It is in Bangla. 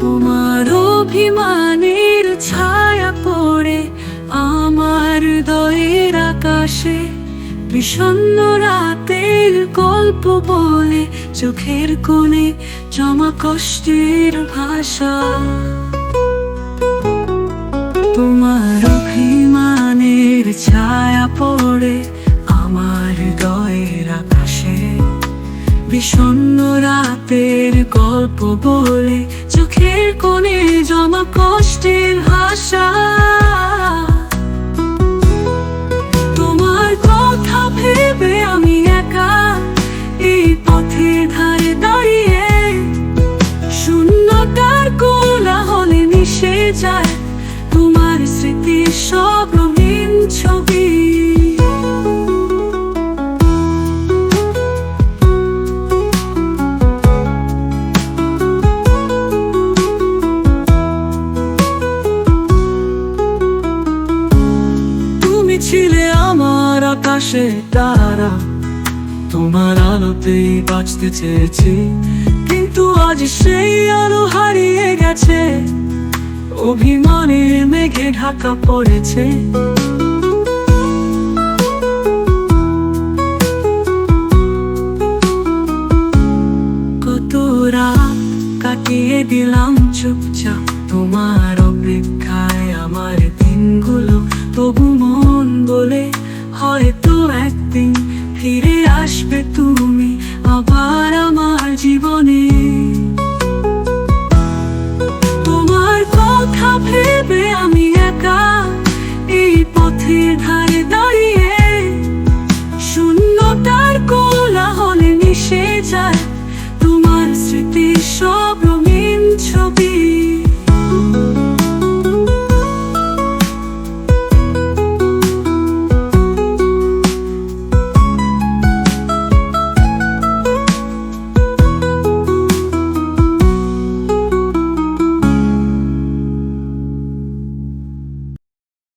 তোমার অভিমানের ছায়া পড়ে আমার হৃদয়ের আকাশে, বিষণ্ণ রাতের গল্প বলে চোখের কোণে জমা কষ্টের ভাষা। বিষণ্ণ রাতের গল্প বলে চোখের কোণে জমা কষ্টের ভাষা। তোমার কথা ভেবে আমি একা এই পথের ধারে দাঁড়িয়ে। শূন্যতার কোলাহলে মিশে যায় আকাশে তারা তোমার আলোতেই বাঁচতে চেয়েছি। কিন্তু আজ সেই আলো হারিয়ে গেছে। অভিমানের মেঘে ঢাকা পড়েছে। কাটিয়ে দিলাম চুপচাপ, তোমার অপেক্ষায় আমার ফিরে আসবে তুমি আবার আমার জীবনে।